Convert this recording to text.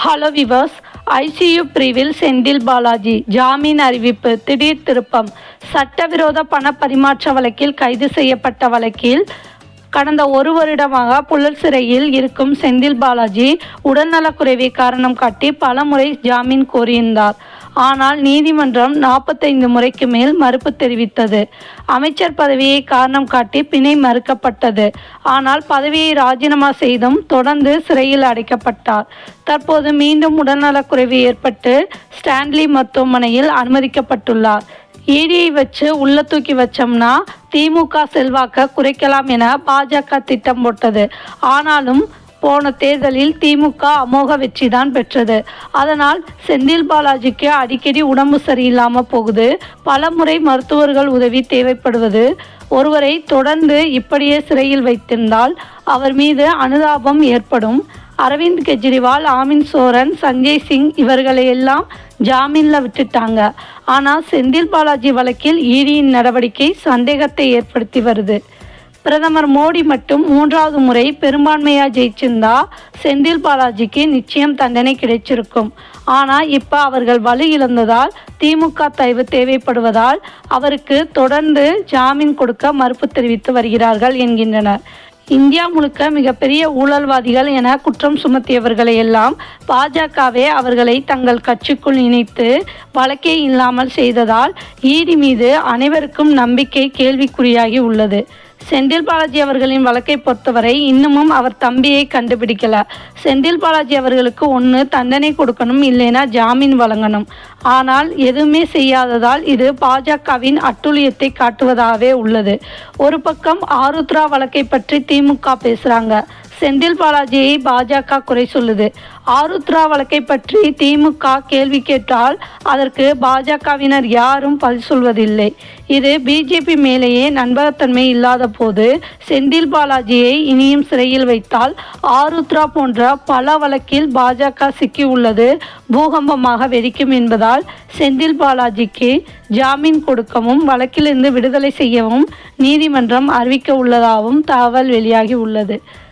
Hello viewers ICU பிரிவில் செந்தில் பாலாஜி ஜாமீன் அறிவிப்பு திடீர் திருப்பம். சட்டவிரோத பண பரிமாற்ற வழக்கில் கைது செய்யப்பட்ட வழக்கில் கடந்த ஒரு வருடமாக புழல் சிறையில் இருக்கும் செந்தில் பாலாஜி உடல்நலக்குறைவை காரணம் காட்டி பலமுறை ஜாமீன் கோரியிருந்தார். ஆனால் நீதிமன்றம் நாற்பத்தைந்து முறைக்கு மேல் மறுப்பு தெரிவித்தது. அமைச்சர் பதவியை காரணம் காட்டி பிணை மறுக்கப்பட்டது. ஆனால் பதவியை ராஜினாமா செய்தும் தொடர்ந்து சிறையில் அடைக்கப்பட்டார். தற்போது மீண்டும் உடல்நலக்குறைவு ஏற்பட்டு ஸ்டான்லி மருத்துவமனையில் அனுமதிக்கப்பட்டுள்ளார். ஈடியை வச்சு உள்ள தூக்கி வச்சோம்னா திமுக செல்வாக்க குறைக்கலாம் என பாஜக திட்டம் போட்டது. ஆனாலும் போன தேர்தலில் திமுக அமோக வெற்றி தான் பெற்றது. அதனால் செந்தில் பாலாஜிக்கு அடிக்கடி உடம்பு சரியில்லாமல் போகுது. பல முறை மருத்துவர்கள் உதவி தேவைப்படுவது. ஒருவரை தொடர்ந்து இப்படியே சிறையில் வைத்திருந்தால் அவர் மீது அனுதாபம் ஏற்படும். அரவிந்த் கெஜ்ரிவால் ஆமின் சோரன் சஞ்சய் சிங் இவர்களை எல்லாம் ஜாமீனில் விட்டுட்டாங்க. ஆனால் செந்தில் பாலாஜி வழக்கில் ஈடியின் நடவடிக்கை சந்தேகத்தை ஏற்படுத்தி வருது. பிரதமர் மோடி மட்டும் மூன்றாவது முறை பெரும்பான்மையா ஜெயிச்சிருந்தா செந்தில் பாலாஜிக்கு நிச்சயம் தண்டனை கிடைச்சிருக்கும். ஆனால் இப்போ அவர்கள் வலு இழந்ததால் திமுக தயவு தேவைப்படுவதால் அவருக்கு தொடர்ந்து ஜாமீன் கொடுக்க மறுப்பு தெரிவித்து வருகிறார்கள் என்கின்றனர். இந்தியா முழுக்க மிகப்பெரிய ஊழல்வாதிகள் என குற்றம் சுமத்தியவர்களை எல்லாம் பாஜகவே அவர்களை தங்கள் கட்சிக்குள் இணைத்து வழக்கே இல்லாமல் செய்ததால் ஈடி மீது அனைவருக்கும் நம்பிக்கை கேள்விக்குறியாகி உள்ளது. செந்தில் பாலாஜி அவர்களின் வழக்கை பொறுத்தவரை இன்னமும் அவர் தம்பியை கண்டுபிடிக்கல. செந்தில் பாலாஜி அவர்களுக்கு ஒன்று தண்டனை கொடுக்கணும் இல்லைனா ஜாமீன் வழங்கணும். ஆனால் எதுவுமே செய்யாததால் இது பாஜகவின் அட்டுழியத்தை காட்டுவதாகவே உள்ளது. ஒரு பக்கம் ஆருத்ரா வழக்கை பற்றி திமுக பேசுகிறாங்க செந்தில் பாலாஜியை பாஜக குறை சொல்லுது. ஆருத்ரா வழக்கை பற்றி திமுக கேள்வி கேட்டால் அதற்கு பாஜகவினர் யாரும் பதில் சொல்வதில்லை. இது பிஜேபி மேலேயே நண்பகத்தன்மை இல்லாத போது செந்தில் பாலாஜியை இனியும் சிறையில் வைத்தால் ஆருத்ரா போன்ற பல வழக்கில் பாஜக சிக்கி உள்ளது பூகம்பமாக வெடிக்கும் என்பதால் செந்தில் பாலாஜிக்கு ஜாமீன் கொடுக்கவும் வழக்கிலிருந்து விடுதலை செய்யவும் நீதிமன்றம் அறிவிக்க உள்ளதாகவும் தகவல் வெளியாகி உள்ளது.